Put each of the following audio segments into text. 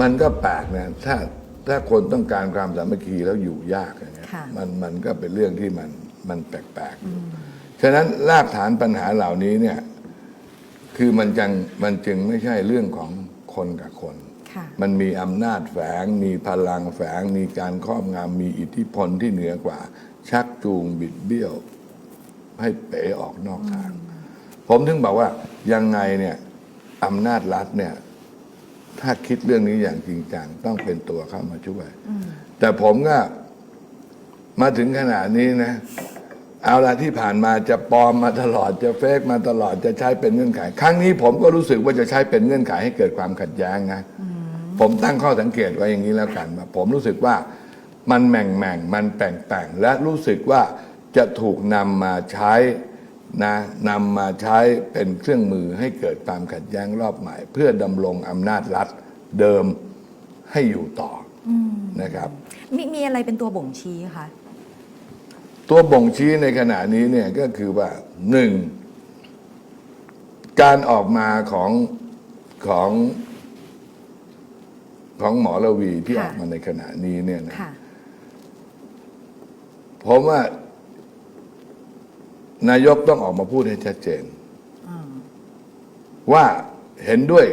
มันก็แปลกนะถ้าถ้าคนต้องการความสามัคคีแล้วอยู่ยากอย่างเงี้ยค่ะมันมันก็เป็นเรื่องที่มันมันแปลกๆฉะนั้นรากฐานปัญหาเหล่านี้เนี่ย คือมันจังมันจึงไม่ใช่เรื่องของคนกับคน ค่ะ มันมีอำนาจแฝง มีพลังแฝง มีการครอบงำมีอิทธิพลที่เหนือกว่า ชักจูงบิดเบี้ยว ให้เป๋ออกนอกทาง ผมถึงบอกว่ายังไงเนี่ยอำนาจรัฐเนี่ย ถ้าคิดเรื่องนี้อย่างจริงจังต้องเป็นตัวเข้ามาช่วยแต่ผมก็มาถึงขนาดนี้นะ เอาละที่ผ่านมาจะปลอมมาตลอดจะเฟกมาตลอดจะใช้เป็นเงื่อนไข ครั้งนี้ผมก็รู้สึกว่าจะใช้เป็นเงื่อนไขให้เกิดความขัดแย้งนะผมตั้งข้อสังเกตไว้อย่างนี้แล้วกันว่าผมรู้สึกว่ามันแหม่งแม่งๆมันแป่งแป่งๆและรู้สึกว่าจะถูกนำมาใช้ นะนำมาใช้เป็นเครื่องมือให้เกิดความขัดแย้งรอบใหม่ เพื่อดำรงอำนาจรัฐเดิมให้อยู่ต่ออนะครับ มีมีอะไรเป็นตัวบ่งชี้คะตัวบ่งชี้ในขณะนี้เนี่ยก็คือว่าหนึ่งการออกมาของของของหมอระวีที่ออกมาในขณะนี้เนี่ยนะค่ะผมว่า นายกต้องออกมาพูดให้ชัดเจนอ่าว่าเห็นด้วย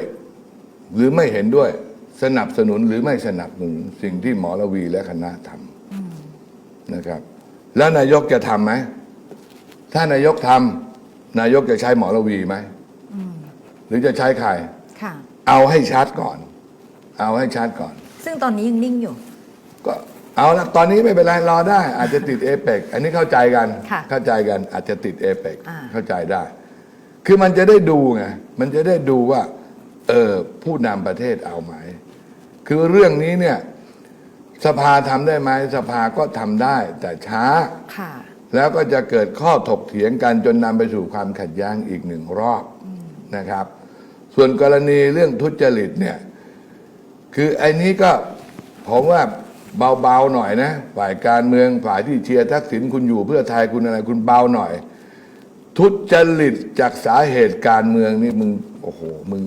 หรือไม่เห็นด้วย สนับสนุนหรือไม่สนับสนุนสิ่งที่หมอระวีและคณะทำนะครับ แล้วนายกจะทำไหมถ้านายกทำนายกจะใช้หมอระวีไหมหรือจะใช้ใครค่ะเอาให้ชัดก่อน เอาให้ชัดก่อน ซึ่งตอนนี้ยังนิ่งอยู่ ก็ เอาละตอนนี้ไม่เป็นไรรอได้ อาจจะติดเอเปกอันนี้เข้าใจกัน ค่ะเข้าใจกันอาจจะติดเอเปกอ่า เข้าใจได้ คือมันจะได้ดูไงมันจะได้ดูว่า เออผู้นำประเทศเอาไหม คือเรื่องนี้เนี่ย สภาทำได้ไหมสภาก็ทำได้ แต่ช้า ค่ะ แล้วก็จะเกิดข้อถกเถียงกันจนนำไปสู่ความขัดแย้งอีกหนึ่งรอบนะครับ ส่วนกรณีเรื่องทุจริตเนี่ย คือไอ้นี้ก็ผมว่า เบาๆหน่อยนะ ฝ่ายการเมืองฝ่ายที่เชียร์ทักษิณคุณอยู่เพื่อไทยคุณอะไรคุณเบาหน่อย ทุจริตจากสาเหตุการเมืองนี่มึงโอ้โหมึง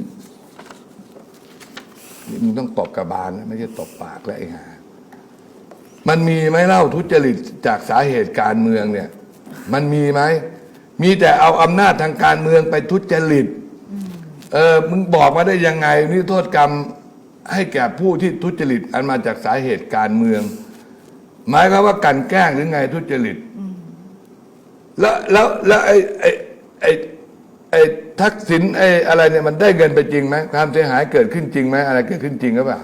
มึงต้องตบกระบาลนะไม่ใช่ตบปากแล้วไอ้ห่ามันมีไหมเล่าทุจริตจากสาเหตุการเมืองเนี่ย มันมีไหมมีแต่เอาอำนาจทางการเมืองไปทุจริต เออมึงบอกมาได้ยังไงนี่โทษกรรม ให้แก่ผู้ที่ทุจริตอันมาจากสาเหตุการเมือง หมายความว่ากลันแกล้งหรือไงทุจริตแล้วแล้วแล้วไอ้ไอ้ไอ้ไอ้ทักษิณไอ้อะไรเนี่ยมันได้เงินไปจริงไหมความเสียหายเกิดขึ้นจริงไหมอะไรเกิดขึ้นจริงหรือเปล่า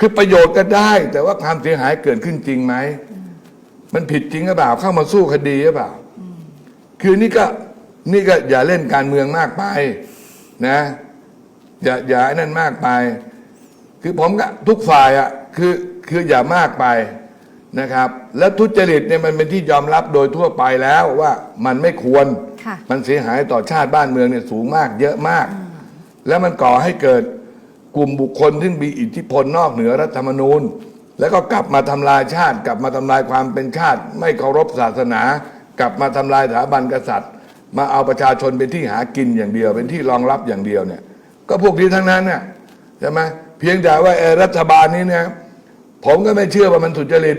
คือประโยชน์ก็ได้ แต่ว่าความเสียหายเกิดขึ้นจริงไหมมันผิดจริงหรือเปล่าเข้ามาสู้คดีหรือเปล่าคือนี่ก็นี่ก็อย่าเล่นการเมืองมากไป นะ อย่าอย่าไอ้นั่นมากไป คือผมก็ทุกฝ่ายอะคือคืออย่ามากไปนะครับ แล้วทุจริตเนี่ยมันเป็นที่ยอมรับโดยทั่วไปแล้วว่ามันไม่ควร ค่ะมันเสียหายต่อชาติบ้านเมืองเนี่ยสูงมากเยอะมาก แล้วมันก่อให้เกิดกลุ่มบุคคลที่มีอิทธิพลนอกเหนือรัฐธรรมนูญ แล้วก็กลับมาทำลายชาติ กลับมาทำลายความเป็นชาติ ไม่เคารพศาสนา กลับมาทำลายสถาบันกษัตริย์ มาเอาประชาชนเป็นที่หากินอย่างเดียว เป็นที่รองรับอย่างเดียวเนี่ย ก็พวกนี้ทั้งนั้นเนี่ยใช่ไหมเพียงแต่ว่าเอ่อรัฐบาลนี้เนี่ยผมก็ไม่เชื่อว่ามันสุจริต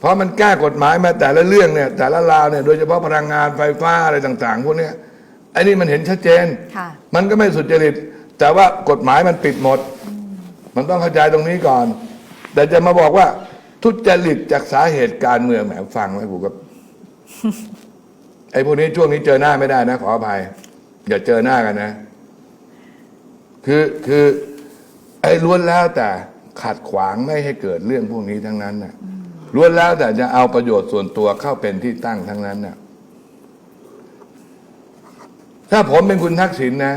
เพราะมันแก้กฎหมายมาแต่ละเรื่องเนี่ยแต่ละราวเนี่ยโดยเฉพาะพลังงานไฟฟ้าอะไรต่างๆพวกเนี้ยไอ้นี่มันเห็นชัดเจนค่ะมันก็ไม่สุจริต แต่ว่ากฎหมายมันปิดหมด มันต้องเข้าใจตรงนี้ก่อน แต่จะมาบอกว่าทุจริตจากสาเหตุการเมืองแหมฟังไว้ผมก็ไอ้พวกนี้ช่วงนี้เจอหน้าไม่ได้นะ ขออภัยอย่าเจอหน้ากันนะ คือคือไอ้ล้วนแล้วแต่ขัดขวางไม่ให้เกิดเรื่องพวกนี้ทั้งนั้นน่ะล้วนแล้วแต่จะเอาประโยชน์ส่วนตัวเข้าเป็นที่ตั้งทั้งนั้นน่ะถ้าผมเป็นคุณทักษิณนะ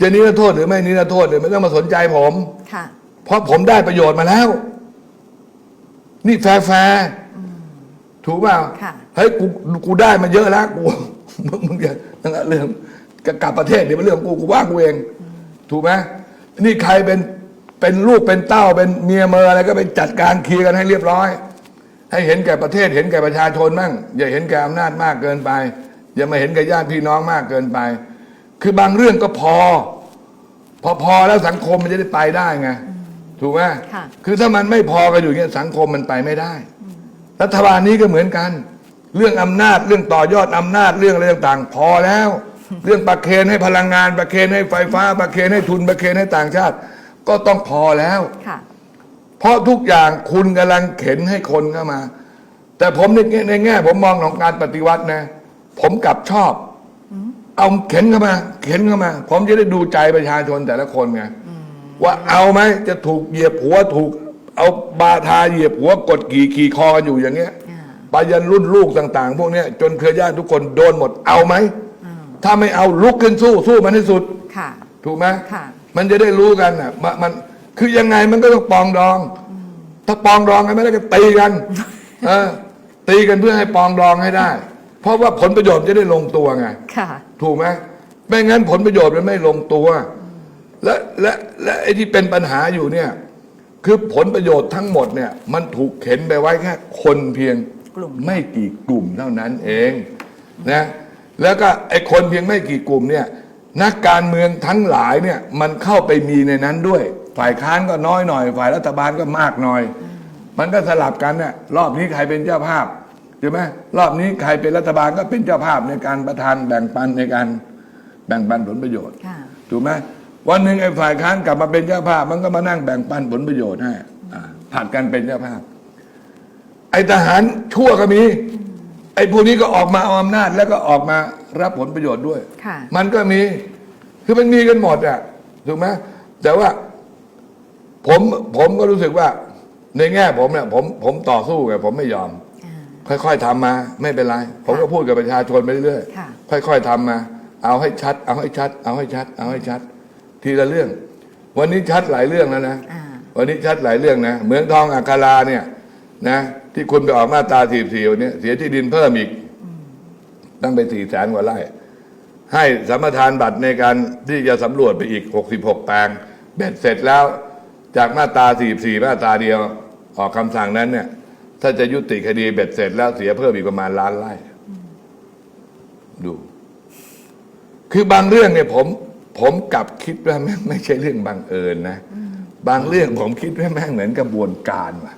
จะนิรโทษหรือไม่นิรโทษเนี่ยไม่ต้องมาสนใจผมค่ะเพราะผมได้ประโยชน์มาแล้ว นี่แฟร์แฟร์ถูกเปล่าค่ะเฮ้ยกูกูได้มาเยอะแล้วกูมึงมึงอย่านั่นแหละเรื่องกลับประเทศเดี๋ยวเป็นเรื่องกูกูว่ากูเอง ถูกไหม นี่ใครเป็นเป็นลูกเป็นเต้าเป็นเมียเมออะไรก็ไปจัดการเคลียร์กันให้เรียบร้อย ให้เห็นแก่ประเทศเห็นแก่ประชาชนมั่งอย่าเห็นแก่อำนาจมากเกินไป อย่ามาเห็นแก่ญาติพี่น้องมากเกินไป คือบางเรื่องก็พอ พอพอแล้วสังคมมันจะได้ไปได้ไงถูกไหมค่ะคือถ้ามันไม่พอกันอยู่อย่างเงี้ยสังคมมันไปไม่ได้ รัฐบาลนี้ก็เหมือนกัน เรื่องอำนาจเรื่องต่อยอดอำนาจเรื่องอะไรต่างๆ พอแล้ว เรื่องประเคนให้พลังงานประเคนให้ไฟฟ้าประเคนให้ทุนประเคนให้ต่างชาติ ก็ต้องพอแล้ว ค่ะ เพราะทุกอย่างคุณกำลังเข็นให้คนเข้ามา แต่ผมในแง่ในแง่ ผมมองของการปฏิวัตินะ ผมกลับชอบ เอาเข็นเข้ามา เข็นเข้ามา ผมจะได้ดูใจประชาชนแต่ละคนไงว่าเอาไหมจะถูกเหยียบหัวถูก เอาบาทาเหยียบหัวกดขี่ขี่คอกันอยู่อย่างเงี้ยอ่า ไปยันรุ่นลูกต่าง ๆ พวกเนี้ยจนเครือญาติทุกคนโดนหมดเอาไหม ถ้าไม่เอาลุกขึ้นสู้สู้มันให้สุด ค่ะ ถูกไหมค่ะ มันจะได้รู้กันอะมันมันคือยังไงมันก็ต้องปรองดอง ถ้าปรองดองกันไม่ได้ก็ตีกัน เออ ตีกันเพื่อให้ปรองดองให้ได้ เพราะว่าผลประโยชน์จะได้ลงตัวไง ค่ะ ถูกไหมไม่งั้นผลประโยชน์มันไม่ลงตัว และและและไอ้ที่เป็นปัญหาอยู่เนี่ย คือผลประโยชน์ทั้งหมดเนี่ย มันถูกเข็นไปไว้แค่คนเพียงกลุ่ม ไม่กี่กลุ่มเท่านั้นเองนะ แล้วก็ไอ้คนเพียงไม่กี่กลุ่มเนี่ยนักการเมืองทั้งหลายเนี่ยมันเข้าไปมีในนั้นด้วย ฝ่ายค้านก็น้อยหน่อย ฝ่ายรัฐบาลก็มากหน่อย มันก็สลับกันเนี่ยรอบนี้ใครเป็นเจ้าภาพใช่ไหมรอบนี้ใครเป็นรัฐบาลก็เป็นเจ้าภาพในการประทานแบ่งปันในการแบ่งปันผลประโยชน์ค่ะถูกไหมวันหนึ่งไอ้ฝ่ายค้านกลับมาเป็นเจ้าภาพ มันก็มานั่งแบ่งปันผลประโยชน์ให้อ่าผัดกันเป็นเจ้าภาพ ไอ้ทหารชั่วก็มีไอ้พวกนี้ก็ออกมาเอาอำนาจแล้วก็ออกมารับผลประโยชน์ด้วย ค่ะ มันก็มี คือมันมีกันหมดอะถูกไหมแต่ว่า ผมผมก็รู้สึกว่า ในแง่ผมเนี่ยผมผมต่อสู้ไงผมไม่ยอม อ่า ค่อยๆทำมา ไม่เป็นไร ผมก็พูดกับประชาชนไปเรื่อยค่ะ ๆค่อยๆทำมา เอาให้ชัด เอาให้ชัด เอาให้ชัด เอาให้ชัด ทีละเรื่อง วันนี้ชัดหลายเรื่องแล้วนะ อ่า วันนี้ชัดหลายเรื่องนะ เหมืองทองอัคราเนี่ยนะ ที่คุณไปออกมาตราสี่สี่วันนี้เสียที่ดินเพิ่มอีก ตั้งไปสี่แสนกว่าไร่ ให้สัมปทานบัตรในการที่จะสำรวจไปอีก66แปลง เบ็ดเสร็จแล้วจากมาตรา44มาตราเดียวออกคำสั่งนั้นเนี่ย ถ้าจะยุติคดีเบ็ดเสร็จแล้วเสียเพิ่มอีกประมาณล้านไร่ ดู คือบางเรื่องเนี่ยผม ผมกลับคิดว่าแม่งไม่ใช่เรื่องบังเอิญนะ บางเรื่องผมคิดว่าแม่งเหมือนกระบวนการว่ะ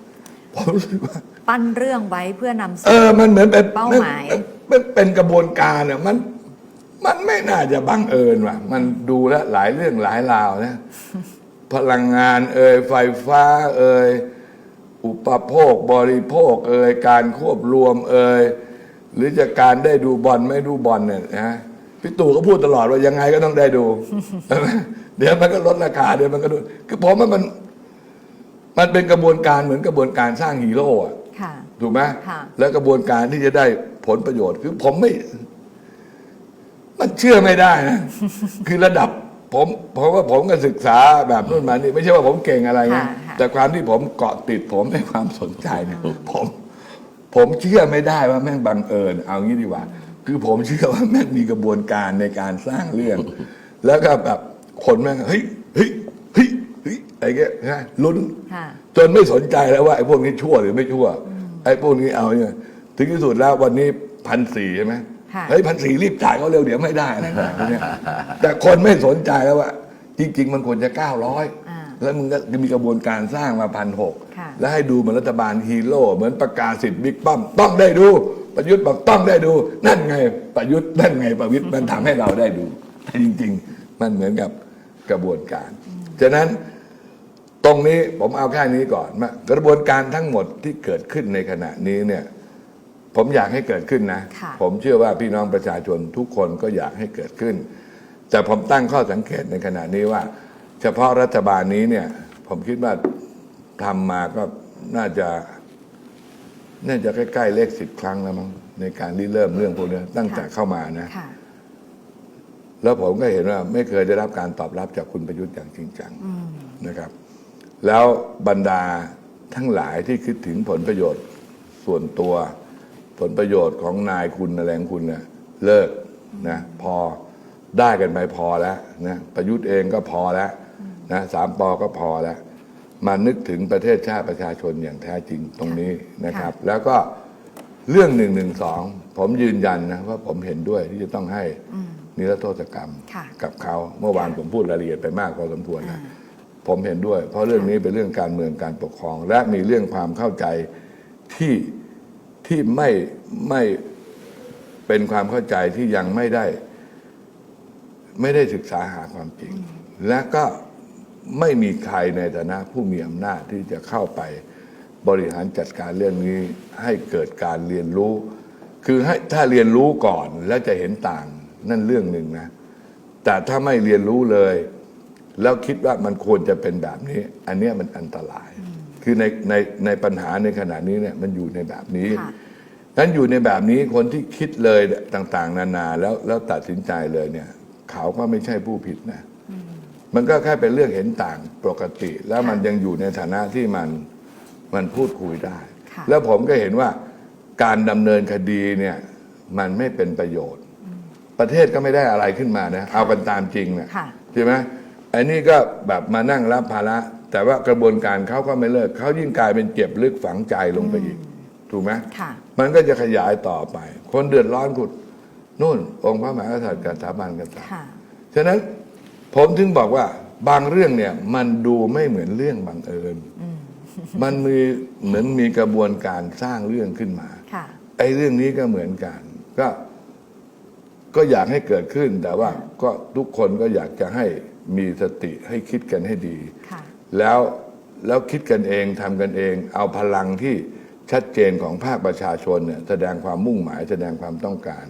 ผมรู้สึกว่า ปั้นเรื่องไว้เพื่อนำเสเอนออ มันเหมือนเป็นเป้าหมายนมันเป็นกระบวนการเนี่ยมัน มันไม่น่าจะบังเอิญว่ะ มันดูแล้วหลายเรื่องหลายราวนะ พลังงานเอ่ยไฟฟ้าเอ่ยอุปโภคบริโภคเอ่ยการควบรวมเอ่ยหรือจะการได้ดูบอลไม่ดูบอลเนี่ยนะพี่ตู่ก็พูดตลอดว่ายังไงก็ต้องได้ดูใช่ไหมเดี๋ยวมันก็ลดราคาเดี๋ยวมันก็ดูคือผมว่ามัน มันเป็นกระบวนการเหมือนกระบวนการสร้างฮีโร่อะค่ะ ถูกไหมค่ะแล้วกระบวนการที่จะได้ผลประโยชน์ คือผมไม่ มันเชื่อไม่ได้นะคือระดับผมผมว่าผมก็ศึกษาแบบนู่นมานี่ไม่ใช่ว่าผมเก่งอะไรนะค่ะค่ะแต่ความที่ผมเกาะติดผมให้ความสนใจเนี่ยผม ผมเชื่อไม่ได้ว่าแม่งบังเอิญ เอางี้ดีกว่า คือผมเชื่อว่าแม่งมีกระบวนการในการสร้างเรื่อง แล้วก็แบบคนแม่งเฮ้ยเฮ้ยเฮ้ยเฮ้ยอะไรเงี้ยนะลุ้นค่ะจนไม่สนใจแล้วว่าไอ้พวกนี้ชั่วหรือไม่ชั่ว ไอ้พวกนี้เอาเนี่ยถึงที่สุดแล้ววันนี้พันสี่ใช่ไหมค่ะเฮ้ยพันสี่รีบจ่ายเขาเร็วเดี๋ยวไม่ได้อะไรต่างๆเนี่ยแต่คนไม่สนใจแล้วว่าจริง ๆ มันควรจะเก้าร้อยอ่าแล้วมึงก็มีกระบวนการสร้างมาพันหกค่ะแล้วให้ดูเหมือนรัฐบาลฮีโร่เหมือนประกาศสิทธิ์บิ๊กป้อมต้องได้ดูประยุทธ์บอกต้องได้ดู นั่นไงประยุทธ์นั่นไงประวิทย์มันทำให้เราได้ดูแต่จริง ๆ มันเหมือนกับกระบวนการฉะนั้น ตรงนี้ผมเอาแค่นี้ก่อนว่ากระบวนการทั้งหมดที่เกิดขึ้นในขณะนี้เนี่ยผมอยากให้เกิดขึ้นนะค่ะผมเชื่อว่าพี่น้องประชาชนทุกคนก็อยากให้เกิดขึ้น แต่ผมตั้งข้อสังเกตในขณะนี้ว่า เฉพาะรัฐบาลนี้เนี่ย ผมคิดว่าทำมาก็น่าจะ น่าจะใกล้ๆเลขสิบครั้งแล้วมั้งในการที่เริ่มเรื่องพวกนี้ตั้งแต่เข้ามานะค่ะแล้วผมก็เห็นว่าไม่เคยได้รับการตอบรับจากคุณประยุทธ์อย่างจริงจังนะครับ แล้วบรรดาทั้งหลายที่คิดถึงผลประโยชน์ส่วนตัว ผลประโยชน์ของนายคุณอะไรของคุณเนี่ยเลิกนะพอได้กันไปพอแล้วนะประยุทธ์เองก็พอแล้วนะสามปอก็พอแล้ว มานึกถึงประเทศชาติประชาชนอย่างแท้จริงตรงนี้นะครับ แล้วก็เรื่องหนึ่งหนึ่งสองผมยืนยันนะว่าผมเห็นด้วยที่จะต้องให้นิรโทษกรรมค่ะกับเขา เมื่อวานค่ะผมพูดรายละเอียดไปมากพอสมควรนะอ่า ผมเห็นด้วย เพราะเรื่องนี้เป็นเรื่องการเมืองการปกครอง และมีเรื่องความเข้าใจที่ที่ไม่ไม่เป็นความเข้าใจที่ยังไม่ได้ ไม่ได้ศึกษาหาความจริง และก็ไม่มีใครในฐานะผู้มีอำนาจที่จะเข้าไปบริหารจัดการเรื่องนี้ให้เกิดการเรียนรู้ คือให้ถ้าเรียนรู้ก่อนแล้วจะเห็นต่างนั่นเรื่องหนึ่งนะ แต่ถ้าไม่เรียนรู้เลย แล้วคิดว่ามันควรจะเป็นแบบนี้ อันเนี้ยมันอันตราย คือในในในปัญหาในขณะนี้เนี่ยมันอยู่ในแบบนี้ค่ะนั้นอยู่ในแบบนี้คนที่คิดเลยต่าง ๆ นานาแล้วแล้วตัดสินใจเลยเนี่ย เขาก็ไม่ใช่ผู้ผิดนะ มันก็แค่เป็นเรื่องเห็นต่างปกติ แล้วมันยังอยู่ในฐานะที่มันมันพูดคุยได้ค่ะแล้วผมก็เห็นว่าการดำเนินคดีเนี่ย มันไม่เป็นประโยชน์ ประเทศก็ไม่ได้อะไรขึ้นมานะ เอากันตามจริงนะค่ะใช่ไหม อันนี้ก็แบบมานั่งรับภาระ แต่ว่ากระบวนการเขาก็ไม่เลิกเขายิ่งกลายเป็นเจ็บลึกฝังใจลงไปอีก ถูกไหมค่ะ มันก็จะขยายต่อไป คนเดือดร้อนขุดนู่น องค์พระมหากษัตริย์กับสถาบันกษัตริย์ค่ะฉะนั้นผมถึงบอกว่าบางเรื่องเนี่ยมันดูไม่เหมือนเรื่องบังเอิญ มันมีเหมือนมีกระบวนการสร้างเรื่องขึ้นมา ค่ะ ไอ้เรื่องนี้ก็เหมือนกัน ก็ก็อยากให้เกิดขึ้น แต่ว่าก็ทุกคนก็อยากจะให้ มีสติให้คิดกันให้ดีค่ะแล้วแล้วคิดกันเองทำกันเอง เอาพลังที่ชัดเจนของภาคประชาชนเนี่ยแสดงความมุ่งหมายแสดงความต้องการ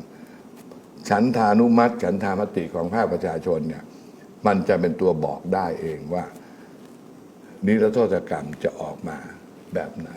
ฉันทานุมัติ ฉันทามติของภาคประชาชนเนี่ยมันจะเป็นตัวบอกได้เองว่า นิรโทษกรรมจะออกมาแบบไหน